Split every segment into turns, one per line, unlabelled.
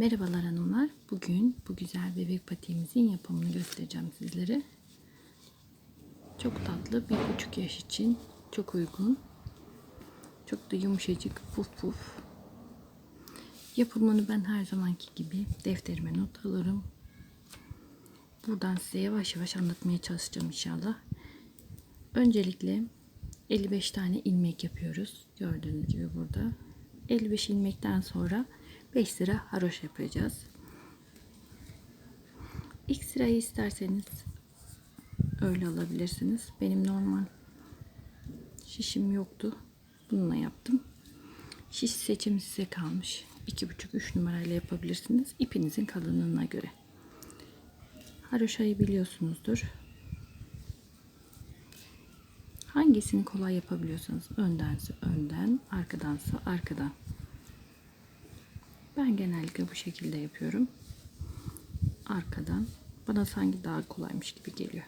Merhabalar hanımlar. Bugün bu güzel bebek patiğimizin yapımını göstereceğim sizlere. Çok tatlı, bir buçuk yaş için çok uygun. Çok da yumuşacık, puf puf. Yapımını ben her zamanki gibi defterime not alırım. Buradan size yavaş yavaş anlatmaya çalışacağım inşallah. Öncelikle 55 tane ilmek yapıyoruz. Gördüğünüz gibi burada. 55 ilmekten sonra 5 sıra haroş yapacağız. İlk sırayı isterseniz öyle alabilirsiniz. Benim normal şişim yoktu. Bununla yaptım. Şiş seçimi size kalmış. 2,5-3 numarayla yapabilirsiniz. İpinizin kalınlığına göre. Haroşayı biliyorsunuzdur. Hangisini kolay yapabiliyorsanız öndense önden, arkadansa arkadan. Ben genellikle bu şekilde yapıyorum. Arkadan. Bana sanki daha kolaymış gibi geliyor.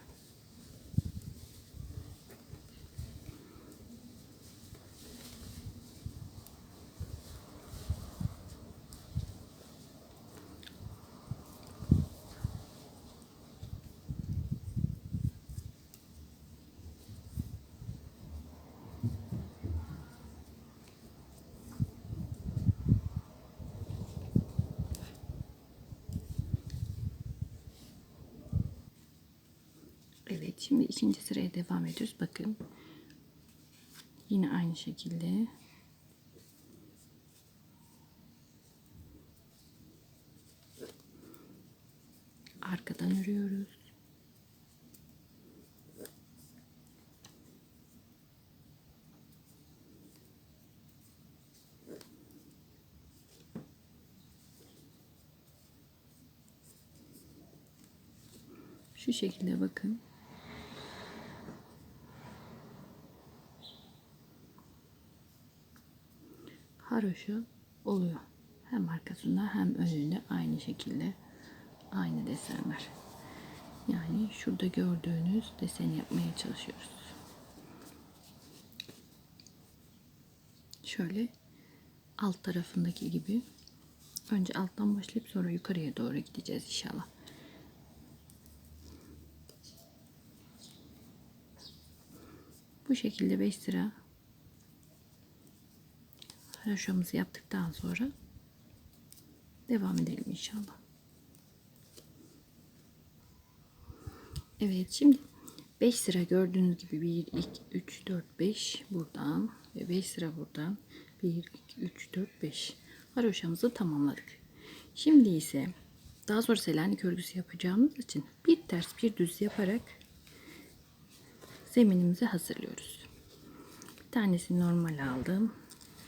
Evet şimdi ikinci sıraya devam ediyoruz. Bakın. Yine aynı şekilde. Arkadan örüyoruz. Şu şekilde bakın. Haroşa oluyor. Hem arkasında hem önünde aynı şekilde aynı desenler. Yani şurada gördüğünüz deseni yapmaya çalışıyoruz. Şöyle alt tarafındaki gibi önce alttan başlayıp sonra yukarıya doğru gideceğiz inşallah. Bu şekilde 5 sıra haroşamızı yaptıktan sonra devam edelim inşallah. Evet şimdi 5 sıra gördüğünüz gibi 1 2 3 4 5 buradan ve 5 sıra buradan 1 2 3 4 5 haroşamızı tamamladık. Şimdi ise daha sonra selanik örgüsü yapacağımız için bir ters bir düz yaparak zeminimizi hazırlıyoruz. Bir tanesini normal aldım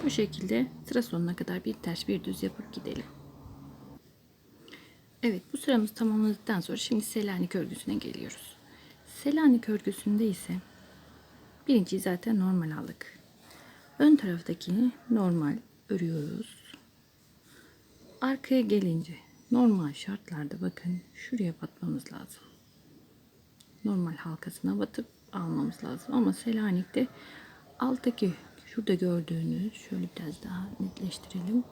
Bu şekilde sıra sonuna kadar bir ters bir düz yapıp gidelim. Evet bu sıramızı tamamladıktan sonra şimdi Selanik örgüsüne geliyoruz. Selanik örgüsünde ise birinci zaten normal aldık. Ön taraftakini normal örüyoruz. Arkaya gelince normal şartlarda bakın şuraya batmamız lazım. Normal halkasına batıp almamız lazım. Ama Selanik'te alttaki Şurada gördüğünüz şöyle biraz daha netleştirelim.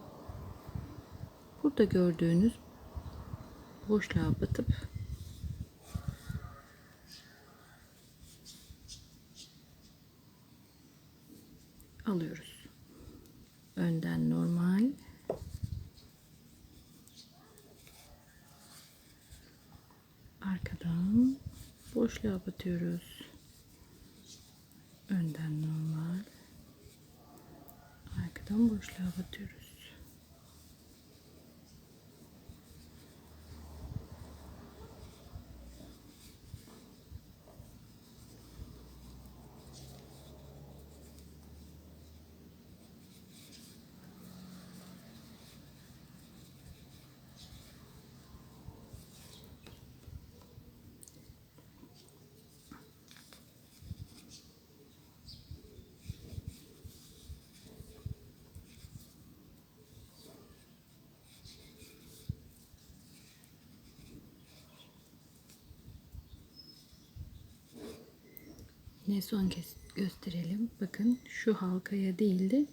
Burada gördüğünüz boşluğa batıp alıyoruz. Önden normal arkadan boşluğa batıyoruz. Önden normal arkadan boşluğa batıyoruz. Yine son kez gösterelim. Bakın şu halkaya değil de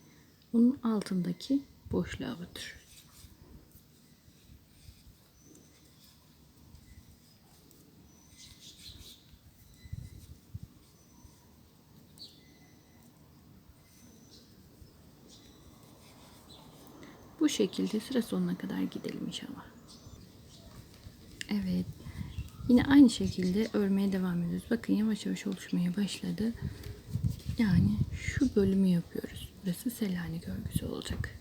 onun altındaki boşluğa batırıyoruz. Bu şekilde sıra sonuna kadar gidelim inşallah. Evet. Yine aynı şekilde örmeye devam ediyoruz. Bakın yavaş yavaş oluşmaya başladı. Yani şu bölümü yapıyoruz. Burası Selanik örgüsü olacak.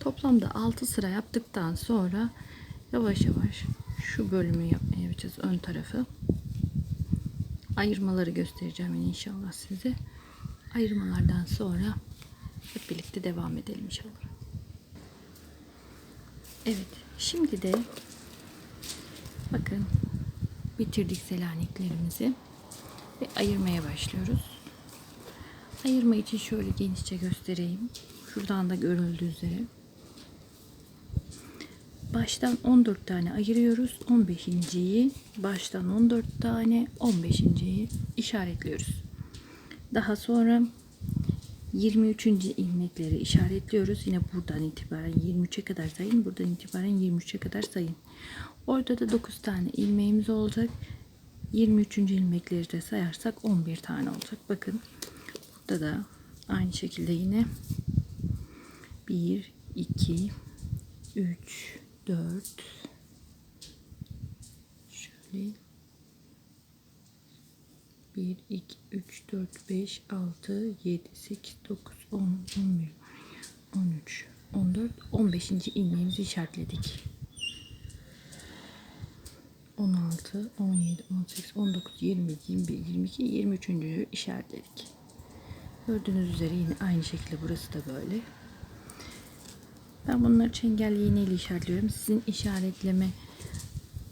Toplamda 6 sıra yaptıktan sonra yavaş yavaş şu bölümü yapmaya yapacağız. Ön tarafı. Ayırmaları göstereceğim inşallah size. Ayırmalardan sonra hep birlikte devam edelim inşallah. Evet. Şimdi de bakın bitirdik selaniklerimizi ve ayırmaya başlıyoruz. Ayırma için şöyle genişçe göstereyim. Şuradan da görüldüğü üzere. Baştan 14 tane ayırıyoruz. 15.yi baştan 14 tane 15.yi işaretliyoruz. Daha sonra 23. ilmekleri işaretliyoruz. Yine buradan itibaren 23'e kadar sayın. Buradan itibaren 23'e kadar sayın. Orada da 9 tane ilmeğimiz olacak. 23. ilmekleri de sayarsak 11 tane olacak. Bakın burada da aynı şekilde yine 1, 2, 3, 4 şöyle 1, 2, 3, 4, 5, 6, 7, 8, 9, 10, 11, 13, 14, 15. ilmeğimizi işaretledik. 16, 17, 18, 19, 20, 21, 22, 23. işaretledik. Gördüğünüz üzere yine aynı şekilde burası da böyle. Ben bunları çengelli iğneyle işaretliyorum. Sizin işaretleme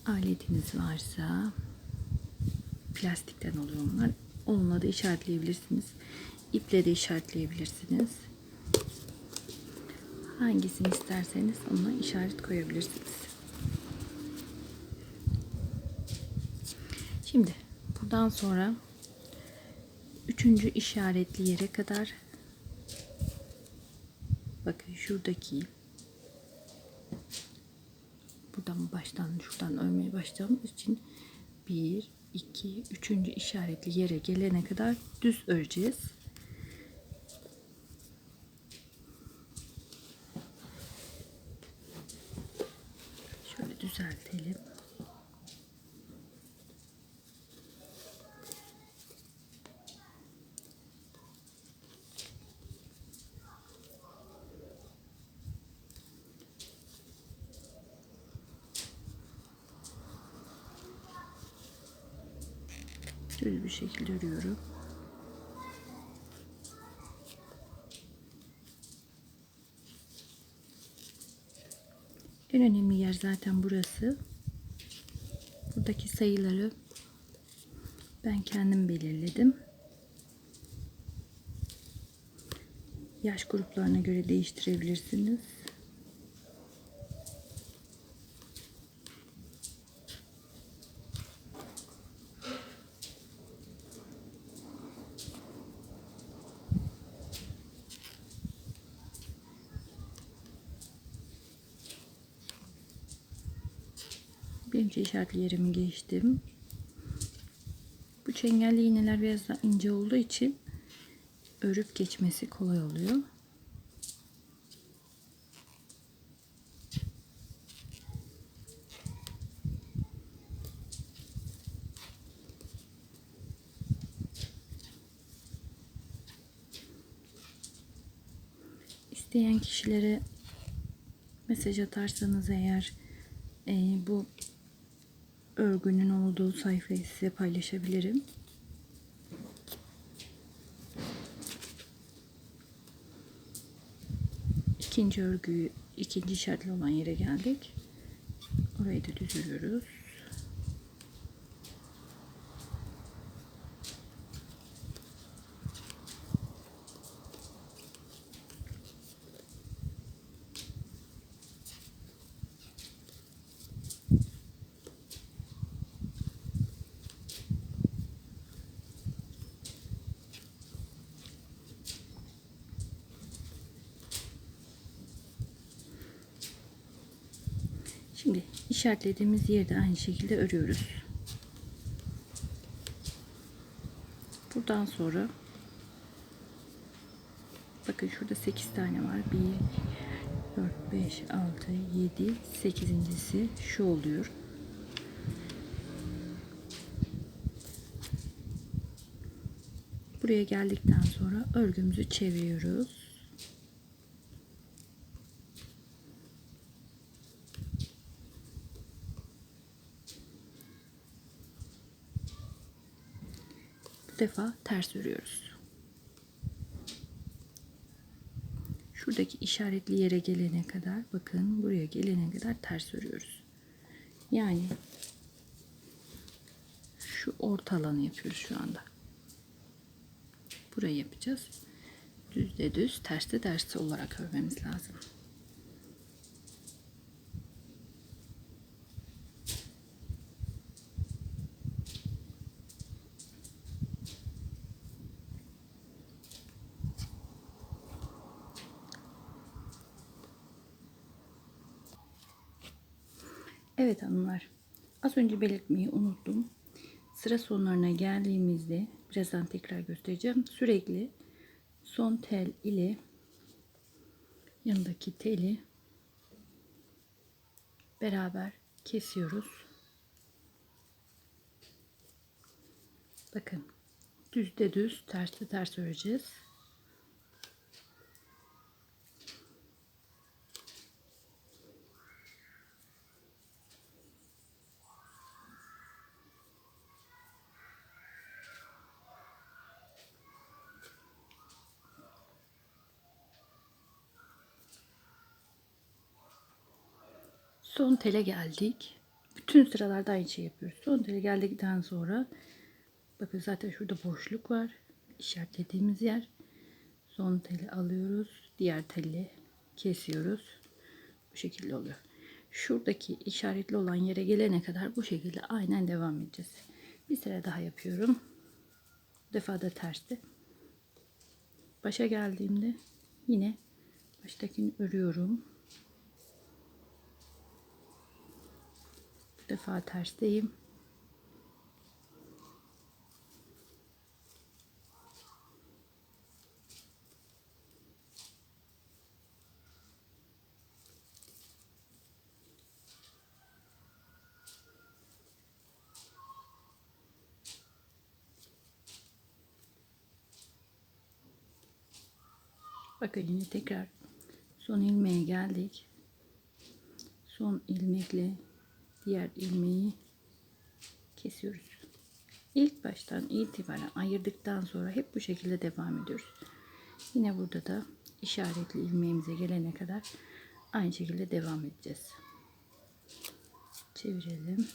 aletiniz varsa plastikten oluyor onlar. Onunla da işaretleyebilirsiniz. İple de işaretleyebilirsiniz. Hangisini isterseniz onunla işaret koyabilirsiniz. Şimdi buradan sonra üçüncü işaretli yere kadar bakın şuradaki buradan baştan şuradan örmeye başladığımız için bir 2 üçüncü işaretli yere gelene kadar düz öreceğiz. Şöyle düzeltelim. düz bir şekilde örüyorum. En önemli yer zaten burası. Buradaki sayıları ben kendim belirledim. Yaş gruplarına göre değiştirebilirsiniz. İşaretli yerimi geçtim. Bu çengelli iğneler biraz daha ince olduğu için örüp geçmesi kolay oluyor. İsteyen kişilere mesaj atarsanız eğer e, bu örgünün olduğu sayfayı size paylaşabilirim. İkinci örgüyü, ikinci işaretli olan yere geldik. Orayı da düz örüyoruz. İşaretlediğimiz yerde aynı şekilde örüyoruz. Buradan sonra bakın şurada 8 tane var. 1 4 5 6 7 8.si şu oluyor. Buraya geldikten sonra örgümüzü çeviriyoruz. Bu defa ters örüyoruz. Şuradaki işaretli yere gelene kadar bakın buraya gelene kadar ters örüyoruz. Yani şu orta alanı yapıyoruz şu anda. Burayı yapacağız. Düzde düz, terste ters olarak örmemiz lazım. Evet hanımlar. Az önce belirtmeyi unuttum. Sıra sonlarına geldiğimizde birazdan tekrar göstereceğim. Sürekli son tel ile yanındaki teli beraber kesiyoruz. Bakın düzde düz, terste ters öreceğiz. Son tele geldik. Bütün sıralarda aynı şey yapıyoruz. Son tele geldikten sonra bakın zaten şurada boşluk var. İşaretlediğimiz yer. Son teli alıyoruz. Diğer teli kesiyoruz. Bu şekilde oluyor. Şuradaki işaretli olan yere gelene kadar bu şekilde aynen devam edeceğiz. Bir sıra daha yapıyorum. Bu defa da tersti. Başa geldiğimde yine baştakini örüyorum. Bu defa tersteyim. Bakın yine tekrar son ilmeğe geldik. Son ilmekle diğer ilmeği kesiyoruz. İlk baştan itibaren ayırdıktan sonra hep bu şekilde devam ediyoruz. Yine burada da işaretli ilmeğimize gelene kadar aynı şekilde devam edeceğiz. Çevirelim.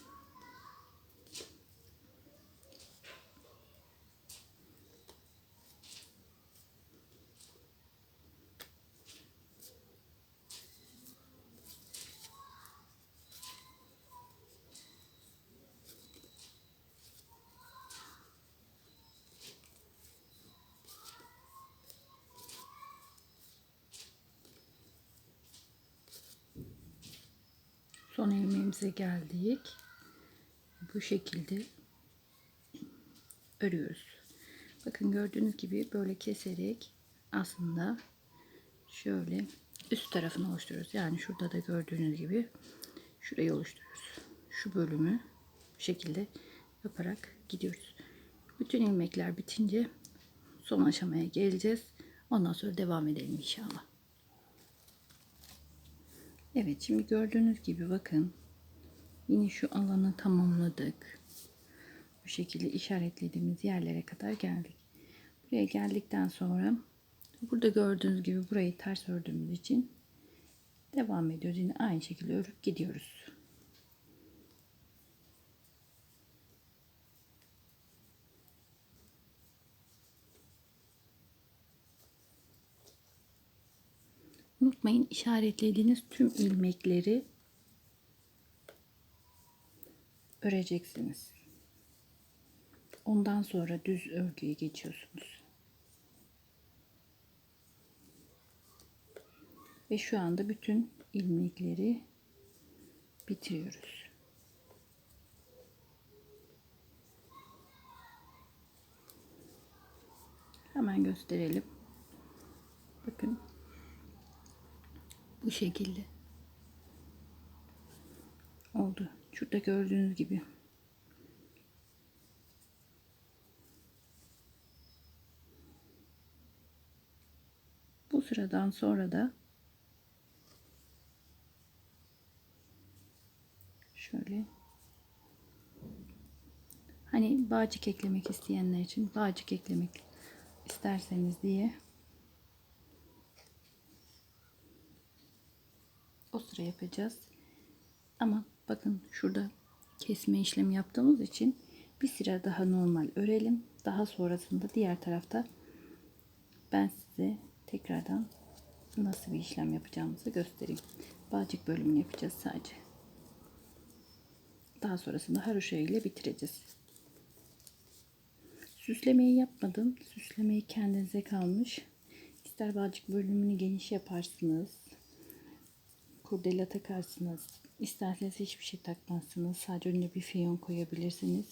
Son ilmeğimize geldik. Bu şekilde örüyoruz. Bakın gördüğünüz gibi böyle keserek aslında şöyle üst tarafını oluşturuyoruz. Yani şurada da gördüğünüz gibi şurayı oluşturuyoruz. Şu bölümü bu şekilde yaparak gidiyoruz. Bütün ilmekler bitince son aşamaya geleceğiz. Ondan sonra devam edelim inşallah. Evet şimdi gördüğünüz gibi bakın yine şu alanı tamamladık. Bu şekilde işaretlediğimiz yerlere kadar geldik. Buraya geldikten sonra burada gördüğünüz gibi burayı ters ördüğümüz için devam ediyoruz. Yine aynı şekilde örüp gidiyoruz. unutmayın işaretlediğiniz tüm ilmekleri öreceksiniz. Ondan sonra düz örgüye geçiyorsunuz. Ve şu anda bütün ilmekleri bitiriyoruz. Hemen gösterelim. Bakın bu şekilde. Oldu. Şurada gördüğünüz gibi. Bu sıradan sonra da şöyle hani bağcık eklemek isteyenler için bağcık eklemek isterseniz diye o sıra yapacağız. Ama bakın şurada kesme işlemi yaptığımız için bir sıra daha normal örelim. Daha sonrasında diğer tarafta ben size tekrardan nasıl bir işlem yapacağımızı göstereyim. Bağcık bölümünü yapacağız sadece. Daha sonrasında haroşa ile bitireceğiz. Süslemeyi yapmadım. Süslemeyi kendinize kalmış. İster bağcık bölümünü geniş yaparsınız. Kurdela takarsınız. İsterseniz hiçbir şey takmazsınız. Sadece önüne bir fiyon koyabilirsiniz.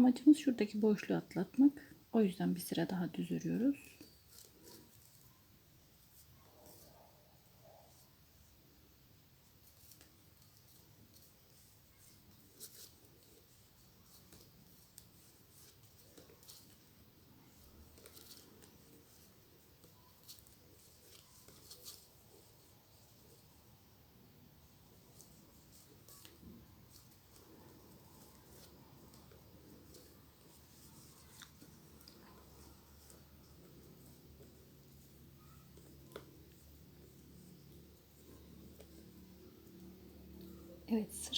Amacımız şuradaki boşluğu atlatmak. O yüzden bir sıra daha düz örüyoruz.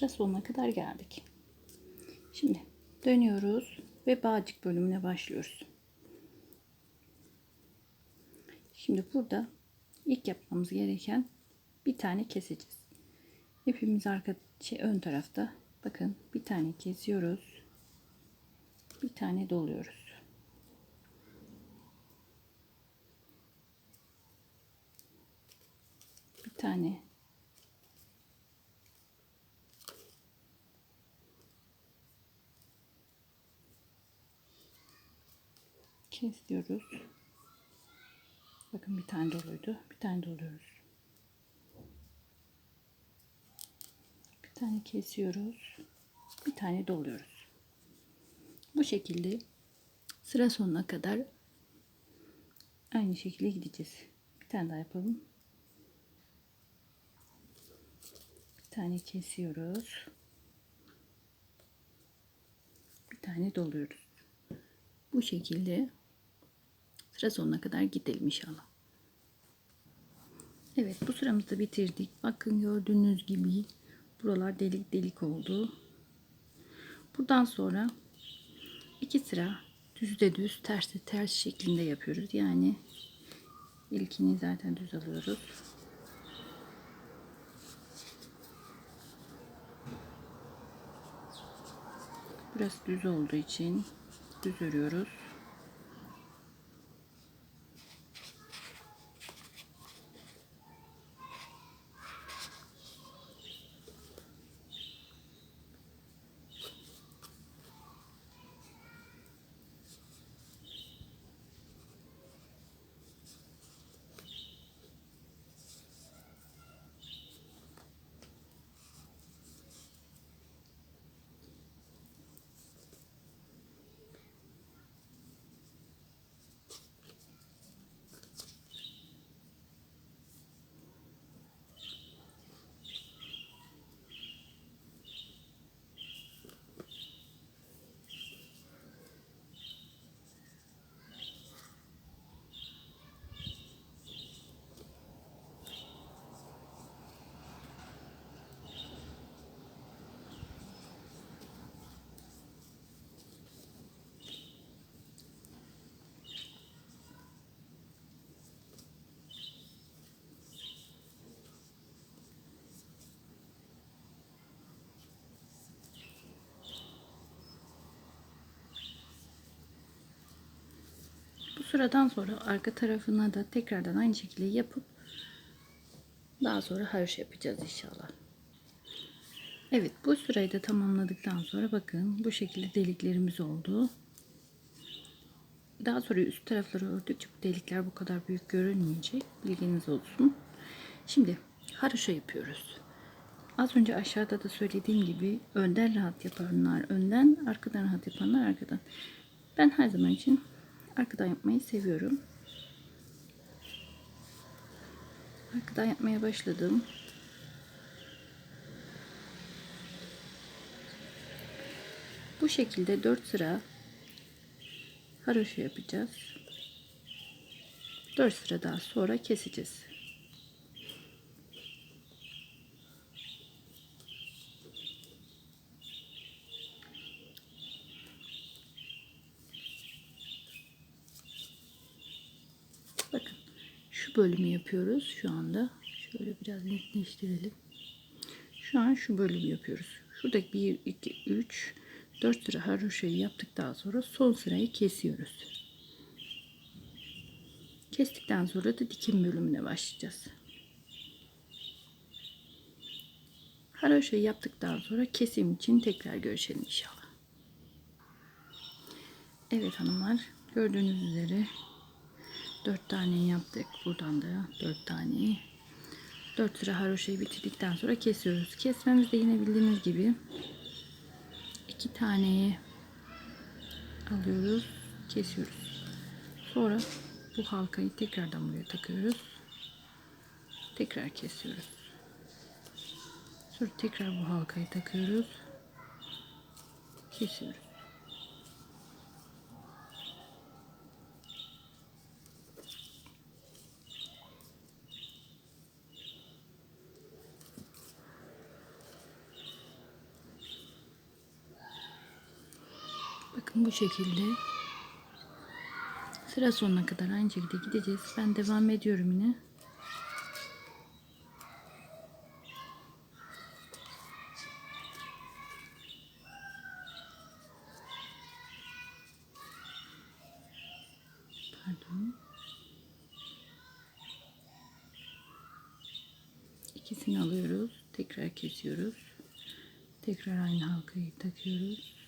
Sıra sonuna kadar geldik. Şimdi dönüyoruz ve bağcık bölümüne başlıyoruz. Şimdi burada ilk yapmamız gereken bir tane keseceğiz. İpimiz arka şey, ön tarafta. Bakın bir tane kesiyoruz. Bir tane doluyoruz. Bir tane kesiyoruz. Bakın bir tane doluydu. Bir tane doluyoruz. Bir tane kesiyoruz. Bir tane doluyoruz. Bu şekilde sıra sonuna kadar aynı şekilde gideceğiz. Bir tane daha yapalım. Bir tane kesiyoruz. Bir tane doluyoruz. Bu şekilde sıra sonuna kadar gidelim inşallah. Evet bu sıramızı bitirdik. Bakın gördüğünüz gibi buralar delik delik oldu. Buradan sonra iki sıra düzde düz tersi ters şeklinde yapıyoruz. Yani ilkini zaten düz alıyoruz. Burası düz olduğu için düz örüyoruz. Sıradan sonra arka tarafına da tekrardan aynı şekilde yapıp daha sonra haroşa yapacağız inşallah. Evet bu sırayı da tamamladıktan sonra bakın bu şekilde deliklerimiz oldu. Daha sonra üst tarafları ördükçe bu delikler bu kadar büyük görünmeyecek. Bilginiz olsun. Şimdi haroşa yapıyoruz. Az önce aşağıda da söylediğim gibi önden rahat yapanlar önden, arkadan rahat yapanlar arkadan. Ben her zaman için arkadan yapmayı seviyorum. Arkadan yapmaya başladım. Bu şekilde 4 sıra haroşa yapacağız. 4 sıra daha sonra keseceğiz. Bakın bölümü yapıyoruz şu anda. Şöyle biraz netleştirelim. Şu an şu bölümü yapıyoruz. Şuradaki 1, 2, 3, 4 sıra haroşayı yaptıktan sonra son sırayı kesiyoruz. Kestikten sonra da dikim bölümüne başlayacağız. Haroşayı yaptıktan sonra kesim için tekrar görüşelim inşallah. Evet hanımlar gördüğünüz üzere 4 tane yaptık. Buradan da 4 tane. 4 sıra haroşayı bitirdikten sonra kesiyoruz. Kesmemizde yine bildiğiniz gibi 2 taneyi alıyoruz. Kesiyoruz. Sonra bu halkayı tekrardan buraya takıyoruz. Tekrar kesiyoruz. Sonra tekrar bu halkayı takıyoruz. Kesiyoruz. Bakın bu şekilde sıra sonuna kadar aynı şekilde gideceğiz. Ben devam ediyorum yine. Pardon. İkisini alıyoruz. Tekrar kesiyoruz. Tekrar aynı halkayı takıyoruz.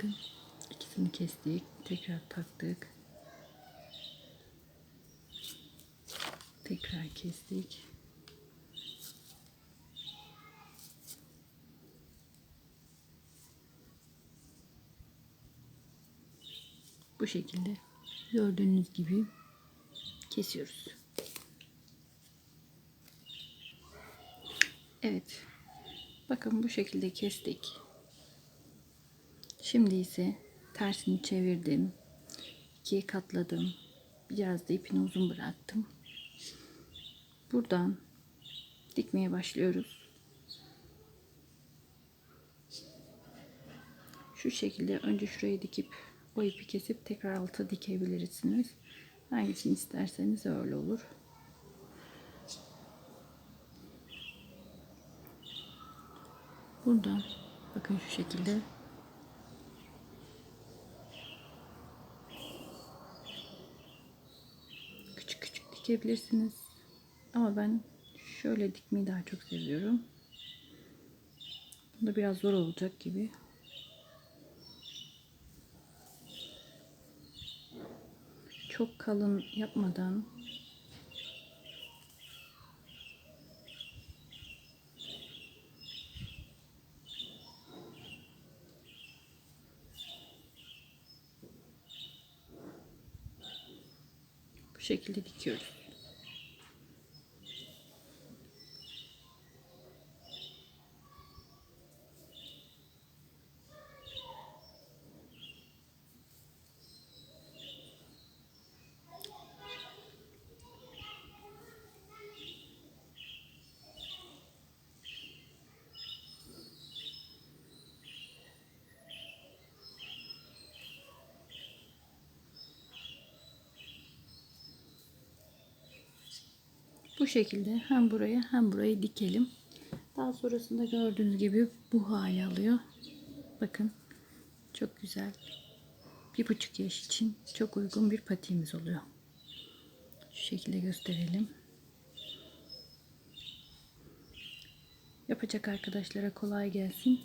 Bakın ikisini kestik. Tekrar taktık. Tekrar kestik. Bu şekilde gördüğünüz gibi kesiyoruz. Evet. Bakın bu şekilde kestik. Şimdi ise tersini çevirdim. ikiye katladım. Biraz da ipini uzun bıraktım. Buradan dikmeye başlıyoruz. Şu şekilde önce şurayı dikip o ipi kesip tekrar alta dikebilirsiniz. Hangisini isterseniz öyle olur. Buradan bakın şu şekilde dikebilirsiniz. Ama ben şöyle dikmeyi daha çok seviyorum. Bunda biraz zor olacak gibi. Çok kalın yapmadan bu şekilde dikiyoruz. Bu şekilde hem buraya hem burayı dikelim. Daha sonrasında gördüğünüz gibi bu hale alıyor. Bakın çok güzel. Bir buçuk yaş için çok uygun bir patiğimiz oluyor. Şu şekilde gösterelim. Yapacak arkadaşlara kolay gelsin.